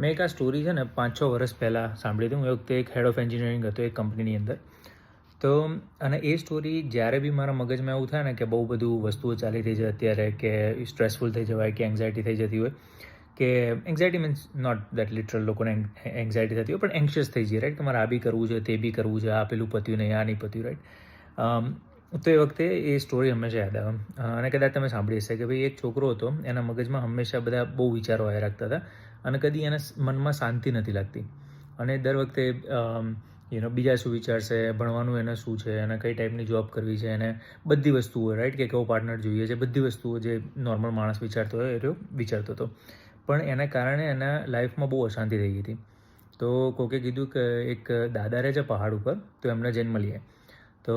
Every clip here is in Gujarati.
મેં એક આ સ્ટોરી છે ને પાંચ છ વર્ષ પહેલાં સાંભળી હતી. હું એ વખતે એક હેડ ઓફ એન્જિનિયરિંગ હતો, એક કંપનીની અંદર. તો, અને એ સ્ટોરી જ્યારે બી મારા મગજમાં એવું થાય ને કે બહુ બધું વસ્તુઓ ચાલી થઈ છે અત્યારે, કે સ્ટ્રેસફુલ થઈ જવાય, કે એન્ઝાયટી થઈ જતી હોય, કે anxiety means not that literal લોકોને એન્ઝાયટી થતી હોય, પણ એન્શિયસ થઈ જાય રાઈટ કે મારે આ બી કરવું છે, તે બી કરવું છે, આ પેલું પત્યું નહીં, આ નહીં પત્યું રાઈટ તો એ વખતે એ સ્ટોરી હંમેશા યાદ આવે. અને કદાચ તમે સાંભળી હશે કે ભાઈ એક છોકરો હતો, એના મગજમાં હંમેશા બધા બહુ વિચારો આવ્યા રાખતા હતા. અને કદી એના મનમાં શાંતિ નથી લાગતી. અને દર વખતે યુનો બીજા શું વિચારશે, ભણવાનું એને શું છે અને કઈ ટાઈપની જોબ કરવી છે, એને બધી વસ્તુઓ રાઈટ કે કેવો પાર્ટનર જોઈએ છે, બધી વસ્તુઓ જે નોર્મલ માણસ વિચારતો હોય, એ વિચારતો હતો. પણ એના કારણે એના લાઈફમાં બહુ અશાંતિ થઈ ગઈ હતી. તો કોકે કીધું કે એક દાદા રહે છે પહાડ ઉપર, તો એમને જઈને મળીએ. તો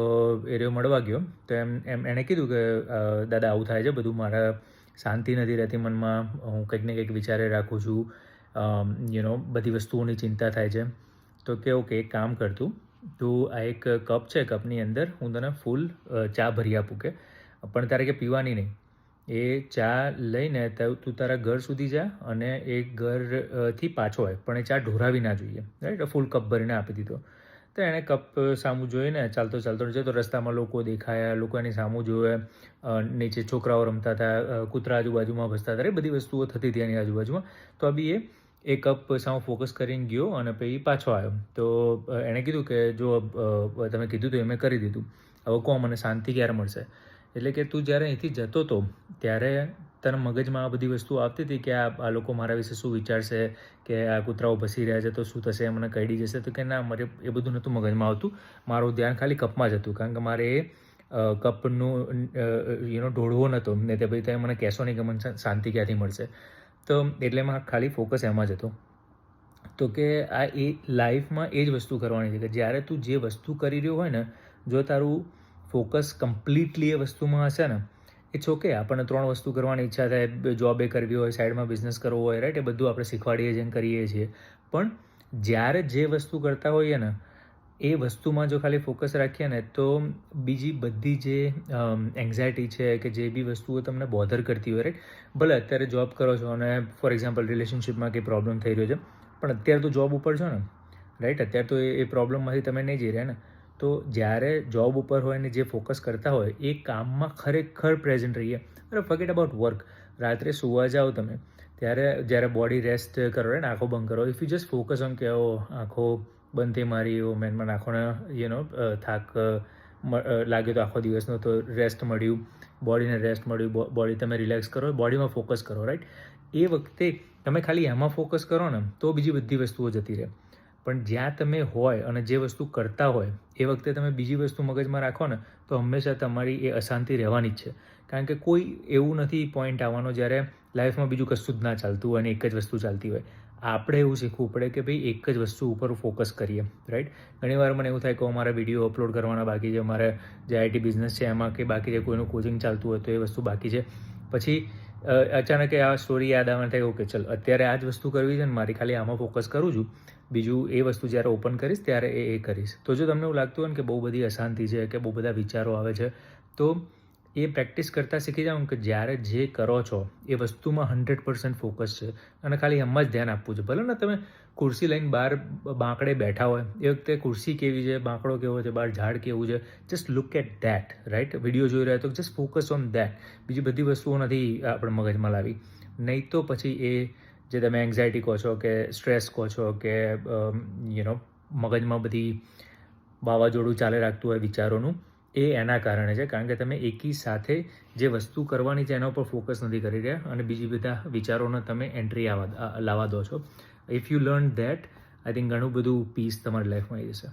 એ રહ્યો, મળવા ગયો. તો એમ એમ, એણે કીધું કે દાદા આવું થાય છે, બધું મારા શાંતિ નથી રહેતી મનમાં. હું કંઈક ને કંઈક વિચારે રાખું છું. યુ નો બધી વસ્તુઓની ચિંતા થાય છે. તો કે ઓકે, એક કામ કરતું તું. આ એક કપ છે, કપની અંદર. હું તને ફૂલ ચા ભરી આપું કે પણ તારે કે પીવાની નહીં. એ ચા લઈને તું તારા ઘર સુધી જા અને એ ઘરથી પાછો હોય પણ એ ચા ઢોરાવી ના જોઈએ. રાઈટ ફૂલ કપ ભરીને આપી દીધો. તો એણે કપ સામું જોઈને ચાલતો ચાલતો જતો રસ્તામાં લોકો દેખાયા, લોકો એની સામું જોવે નીચે છોકરાઓ રમતા હતા કૂતરા આજુબાજુમાં ભસતા હતા, એ બધી વસ્તુઓ થતી હતી એની આજુબાજુમાં. તો બી એ એ કપ સામે ફોકસ કરીને ગયો અને પછી પાછો આવ્યો. તો એણે કીધું કે જો તમે કીધું તો એ મેં કરી દીધું. હવે કહો, મને શાંતિ ક્યારે મળશે? એટલે કે તું જ્યારે અહીંથી જતો હતો ત્યારે તને મગજમાં આ બધી વસ્તુઓ આવતી હતી કે આ લોકો મારા વિશે શું વિચારશે, કે આ કૂતરાઓ ભસી રહ્યા છે તો શું થશે, મને કઈડી જશે? તો કે ના, મારે એ બધું નહોતું મગજમાં આવતું. મારું ધ્યાન ખાલી કપમાં જ હતું, કારણ કે મારે એ કપનું યુનો ઢોળવો નહોતો ને તે પછી તમે મને કહેશો નહીં કે મને શાંતિ ક્યાંથી મળશે? તો એટલે મારે ખાલી ફોકસ એમાં જ હતો. તો કે આ એ લાઈફમાં એ જ વસ્તુ કરવાની છે કે જ્યારે તું જે વસ્તુ કરી રહ્યો હોય ને, જો તારું ફોકસ કમ્પ્લીટલી એ વસ્તુમાં હશે ને ઇટ્સ ઓકે આપણને ત્રણ વસ્તુ કરવાની ઈચ્છા થાય. જોબ એ કરવી હોય સાઈડમાં બિઝનેસ કરવો હોય રાઈટ એ બધું આપણે શીખવાડીએ છીએ કરીએ છીએ. પણ જ્યારે જે વસ્તુ કરતા હોઈએ ને, એ વસ્તુમાં જો ખાલી ફોકસ રાખીએ ને, તો બીજી બધી જે એન્ઝાયટી છે કે જે બી વસ્તુઓ તમને બોધર કરતી હોય રાઈટ ભલે અત્યારે જોબ કરો છો અને ફોર એક્ઝામ્પલ રિલેશનશિપમાં કંઈ પ્રોબ્લેમ થઈ રહ્યો છે, પણ અત્યારે તો જોબ ઉપર છો ને રાઈટ અત્યારે તો એ પ્રોબ્લેમમાંથી તમે નહીં જઈ રહ્યા ને. તો જ્યારે જોબ ઉપર હોય ને જે ફોકસ કરતા હોય, એ કામમાં ખરેખર પ્રેઝન્ટ રહીએ. અરે ફગેટ અબાઉટ વર્ક રાત્રે સુવા જાઓ તમે. ત્યારે જ્યારે બોડી રેસ્ટ કરો ને આંખો બંધ કરો. If you just focus on કે આંખો બંધ થઈ મારી એવો મેનમાં આંખોને યુ નો થાક લાગ્યો તો આખો દિવસનો તો રેસ્ટ મળ્યું. બોડીને રેસ્ટ મળ્યું. બોડી તમે રિલેક્સ કરો. બોડીમાં ફોકસ કરો રાઈટ એ વખતે તમે ખાલી એમાં ફોકસ કરો ને, તો બીજી બધી વસ્તુઓ જતી રહે. પણ જ્યાં તમે હોય અને જે વસ્તુ કરતા હોય, એ વખતે તમે બીજી વસ્તુ મગજમાં રાખો ને, તો હંમેશા તમારી એ અશાંતિ રહેવાની જ છે. કારણ કે કોઈ એવું નથી પોઈન્ટ આવવાનો જ્યારે લાઈફમાં બીજું કશું જ ના ચાલતું હોય અને એક જ વસ્તુ ચાલતી હોય. આપણે એવું શીખવું પડે કે ભાઈ એક જ વસ્તુ ઉપર ફોકસ કરીએ રાઈટ ઘણીવાર મને એવું થાય કે મારા વીડિયો અપલોડ કરવાના બાકી છે, મારે જે આઈટી બિઝનેસ છે એમાં કે બાકી જે કોઈનું કોચિંગ ચાલતું હોય તો એ વસ્તુ બાકી છે. પછી અચાનક આ સ્ટોરી યાદ આવવા થાય ઓકે ચલ. અત્યારે આ જ વસ્તુ કરવી છે ને મારી ખાલી આમાં ફોકસ કરું છું. બીજું એ વસ્તુ જ્યારે ઓપન કરીશ, ત્યારે એ એ કરીશ. તો જો તમને એવું લાગતું હોય ને કે બહુ બધી અશાંતિ છે, કે બહુ બધા વિચારો આવે છે, તો એ પ્રેક્ટિસ કરતાં શીખી જાઓ કે જ્યારે જે કરો છો, એ વસ્તુમાં હંડ્રેડ પર્સન્ટ ફોકસ છે. અને ખાલી એમાં જ ધ્યાન આપવું છે. ભલે ને તમે ખુરશી લઈને બહાર બાંકડે બેઠા હોય, એ વખતે ખુરશી કેવી છે, બાંકડો કેવો છે, બહાર ઝાડ કેવું છે just look at that right video જોઈ રહ્યા તો જસ્ટ ફોકસ ઓન ધેટ બીજી બધી વસ્તુઓ નથી આપણે મગજમાં લાવી. નહીં તો પછી એ જે તમે એન્ઝાયટી કહો છો કે સ્ટ્રેસ કહો છો કે યુ નો મગજમાં બધી વાવાઝોડું ચાલે રાખતું હોય વિચારોનું એ એના કારણે છે, કારણ કે તમે એકી સાથે જે વસ્તુ કરવાની છે, એના ઉપર ફોકસ નથી કરી રહ્યા. અને બીજી બધા વિચારોને તમે એન્ટ્રી આવવા લાવવા દો છો. If you learn that I think ઘણું બધું પીસ તમારી લાઈફમાં આવી જશે.